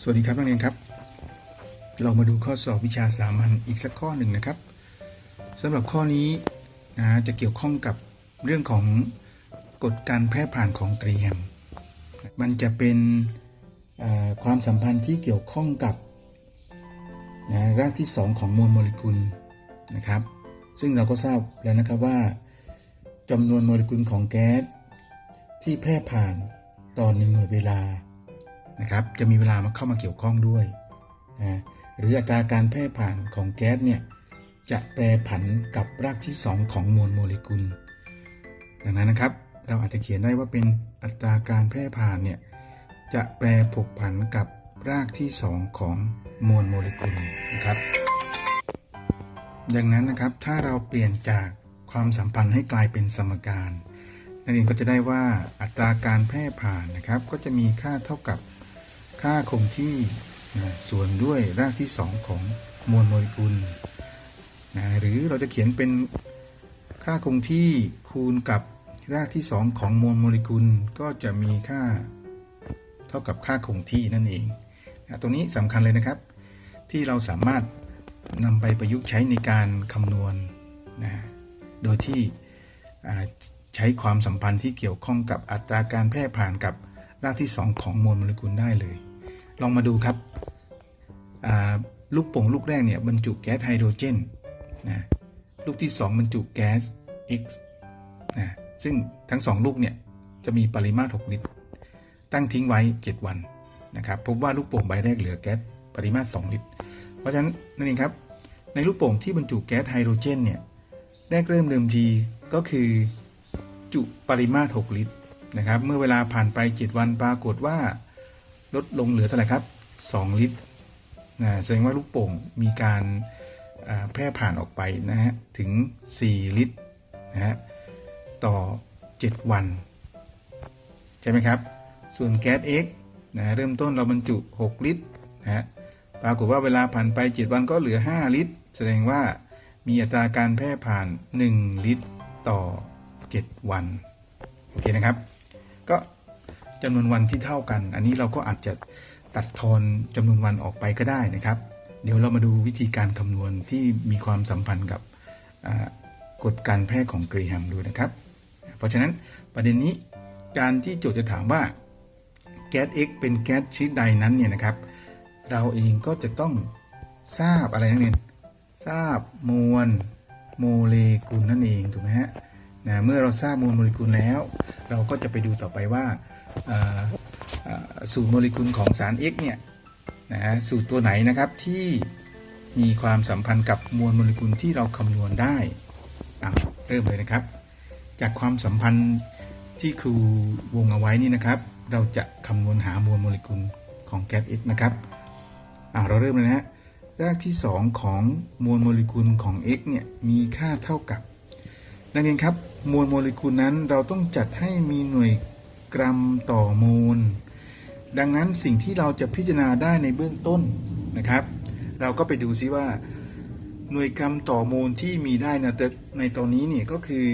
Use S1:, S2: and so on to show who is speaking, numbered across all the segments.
S1: สวัสดีครับนักเรียนครับ เรามาดูข้อสอบวิชาสามัญอีกสักข้อหนึ่งนะครับสำหรับข้อนี้นะจะเกี่ยวข้องกับเรื่องของกฎการแพร่ผ่านของเกรียม มันจะเป็นความสัมพันธ์ที่เกี่ยวข้องกับนะรากที่ 2 ของมวลโมเลกุลนะครับ ซึ่งเราก็ทราบแล้วนะครับว่าจำนวนโมเลกุลของแก๊สที่แพร่ผ่านต่อหนึ่งหน่วยเวลา นะครับ จะมีเวลามาเข้ามาเกี่ยวข้องด้วยนะหรืออัตราการแพร่ผ่านของแก๊สเนี่ยจะแปรผันกับรากที่ 2 ของมวลโมเลกุล ดังนั้นนะครับ เราอาจจะเขียนได้ว่าเป็นอัตราการแพร่ผ่านเนี่ยจะแปรผกผันกับรากที่ 2 ของมวลโมเลกุลนะครับ ดังนั้นนะครับถ้าเราเปลี่ยนจากความสัมพันธ์ให้กลายเป็นสมการ นักเรียนก็จะได้ว่าอัตราการแพร่ผ่านนะครับ ก็จะมีค่าเท่ากับ ค่าคงที่นะส่วนด้วยรากที่ 2 ของมวลโมเลกุลนะหรือเราจะเขียนเป็นค่าคงที่คูณกับรากที่ 2 ของมวลโมเลกุลก็จะมีค่าเท่ากับค่าคงที่นั่นเองนะตรงนี้สำคัญเลยนะครับ ที่เราสามารถนำไปประยุกต์ใช้ในการคำนวณนะโดยที่ใช้ความสัมพันธ์ที่เกี่ยวข้องกับอัตราการแพร่ผ่านกับรากที่ 2 ของมวลโมเลกุลได้เลย ลองมาดูครับลูกโป่งลูกแรกเนี่ยบรรจุแก๊สไฮโดรเจนนะลูกที่ 2 บรรจุแก๊ส X นะซึ่งทั้ง 2 ลูกเนี่ยจะมีปริมาตร 6 ลิตร ตั้งทิ้งไว้ 7 วันนะครับพบว่าลูกโป่งใบแรกเหลือแก๊สปริมาตร 2 ลิตร เพราะฉะนั้นนั่นเองครับในลูกโป่งที่บรรจุแก๊สไฮโดรเจนเนี่ยแรกเริ่มเดิมทีก็คือจุปริมาตร 6 ลิตรนะครับเมื่อเวลาผ่านไป 7 วันปรากฏว่า ลดลงเหลือเท่าไหร่ครับ 2 ลิตรนะแสดงว่าลูกโป่งมีการแพร่ผ่านออกไปนะฮะถึง 4 ลิตรนะฮะต่อ 7 วัน ใช่ไหมครับ ส่วนแก๊ส X นะเริ่มต้นเราบรรจุ 6 ลิตรนะฮะปรากฏว่าเวลาผ่านไป 7 วันก็เหลือ 5 ลิตร แสดงว่ามีอัตราการแพร่ผ่าน 1 ลิตรต่อ 7 วัน โอเคนะครับ ก็ จำนวนวันที่เท่ากัน อันนี้เราก็อาจจะตัดทอนจำนวนวันออกไปก็ได้นะครับ เดี๋ยวเรามาดูวิธีการคำนวณที่มีความสัมพันธ์กับกฎการแพร่ของเกรแฮมดูนะครับ เพราะฉะนั้นประเด็นนี้การที่โจทย์จะถามว่าแก๊ส X เป็นแก๊สชนิดใดนั้นเนี่ยนะครับ เราเองก็จะต้องทราบอะไรนักเรียนทราบมวลโมเลกุลนั่นเองถูกไหมฮะนะเมื่อเราทราบมวลโมเลกุลแล้ว เราก็จะไปดูต่อไปว่า สูตรโมเลกุลของสาร X เนี่ยนะฮะสูตรตัวไหนนะครับที่มีความสัมพันธ์กับมวลโมเลกุลที่เราคำนวณได้เริ่มเลยนะครับ จากความสัมพันธ์ที่ครูวงเอาไว้นี่นะครับ เราจะคำนวณหามวลโมเลกุลของแก๊ส X นะครับเราเริ่มเลยนะฮะรากที่ 2 ของมวลโมเลกุลของ X เนี่ยมีค่าเท่ากับ นักเรียนครับ มวลโมเลกุลนั้นเราต้องจัดให้มีหน่วย กรัมต่อโมลดังนั้นสิ่งที่เราจะพิจารณาได้ในเบื้องต้นนะครับ เราก็ไปดูซิว่า หน่วยกรัมต่อโมลที่มีได้นะในตอนนี้เนี่ยก็คือ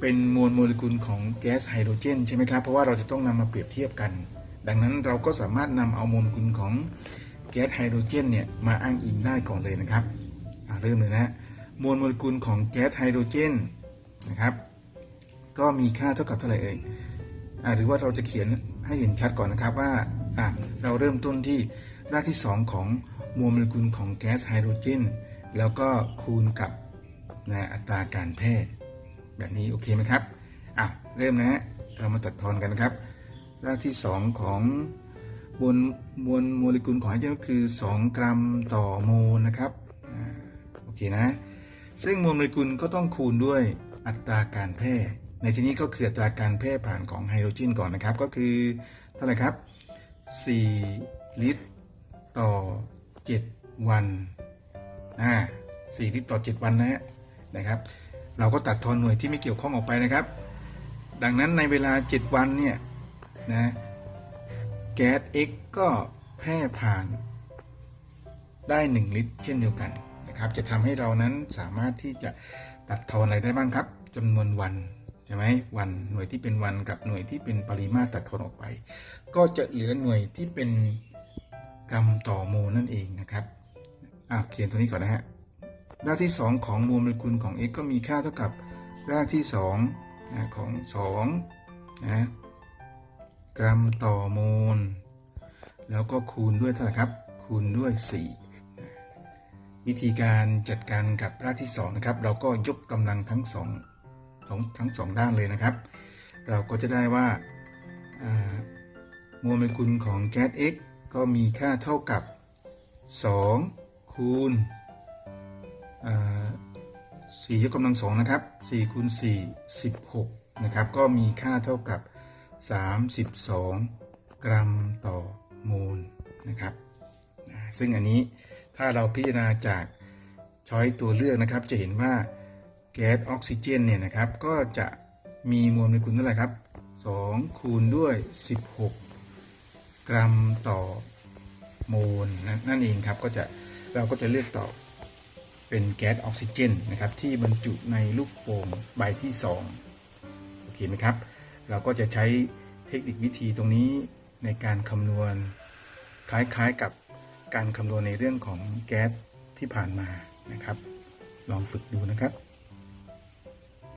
S1: เป็นมวลโมเลกุลของแก๊สไฮโดรเจนใช่ไหมครับ เพราะว่าเราจะต้องนำมาเปรียบเทียบกัน ดังนั้นเราก็สามารถนำเอาโมเลกุลของแก๊สไฮโดรเจนเนี่ยมาอ้างอิงได้ก่อนเลยนะครับเริ่มเลยนะฮะมวลโมเลกุลของแก๊สไฮโดรเจนนะครับ ก็มีค่าเท่ากับเท่าไหร่เอ่ย หรือว่าเราจะเขียนให้เห็นชัดก่อนนะครับว่าเราเริ่มต้นที่รากที่ 2 ของมวลโมเลกุลของแก๊สไฮโดรเจน แล้วก็คูณกับนะอัตราการแพร่แบบนี้โอเคไหมครับอะเริ่มนะฮะเรามาตัดทอนกันนะครับ รากที่ 2 ของมวลมวลโมเลกุลของไฮโดรเจนก็คือ 2 กรัมต่อโมลนะครับอโอเคนะ ซึ่งมวลโมเลกุลก็ต้องคูณด้วยอัตราการแพร่ ในที่นี้ก็คืออัตราการแพร่ผ่านของไฮโดรเจนก่อนนะครับ ก็คือเท่าไหร่ครับ 4 ลิตรต่อ 7 วันอ่า4ลิตรต่อ 7 วันนะฮะนะครับ เราก็ตัดทอนหน่วยที่ไม่เกี่ยวข้องออกไปนะครับ ดังนั้นในเวลา 7 วันเนี่ยนะแก๊ส X ก็แพร่ผ่านได้ 1 ลิตรเช่นเดียวกันนะครับ จะทำให้เรานั้นสามารถที่จะตัดทอนอะไรได้บ้างครับจำนวนวัน ใช่ไหมวันหน่วยที่เป็นวันกับหน่วยที่เป็นปริมาตรตัดทอนออกไป ก็จะเหลือหน่วยที่เป็นกรัมต่อโมลนั่นเองนะครับอะเขียนตัวนี้ก่อนนะฮะรากที่ 2 ของโมเลกุลของ x ก็มีค่าเท่ากับรากที่2นะของ2นะกรัมต่อโมล แล้วก็คูณด้วยเท่าไหร่ครับ คูณด้วย 4 วิธีการจัดการกับรากที่ 2 นะครับ เราก็ยกกำลังทั้งสอง ของทั้งสองด้านเลยนะครับ เราก็จะได้ว่าอ่าโมเลกุลของแก๊ส X ก็มีค่าเท่ากับ 2 คูณอ่า4ยกกำลังสองนะครับ4คูณ4 16 นะครับ ก็มีค่าเท่ากับ 32 กรัมต่อโมลนะครับ ซึ่งอันนี้ถ้าเราพิจารณาจากช้อยตัวเลือกนะครับ จะเห็นว่า แก๊สออกซิเจนเนี่ยนะครับก็จะมีมวลโมเลกุลเท่าไหร่ครับ 2 คูณด้วย 16 กรัมต่อโมลนนั่นเองครับก็จะเราก็จะเลือกตอบเป็นแก๊สออกซิเจนนะครับที่บรรจุในลูกโป่งใบที่ 2 โอเคไหมครับ เราก็จะใช้เทคนิควิธีตรงนี้ในการคำนวณคล้ายๆกับการคำนวณในเรื่องของแก๊สที่ผ่านมานะครับ ลองฝึกดูนะครับ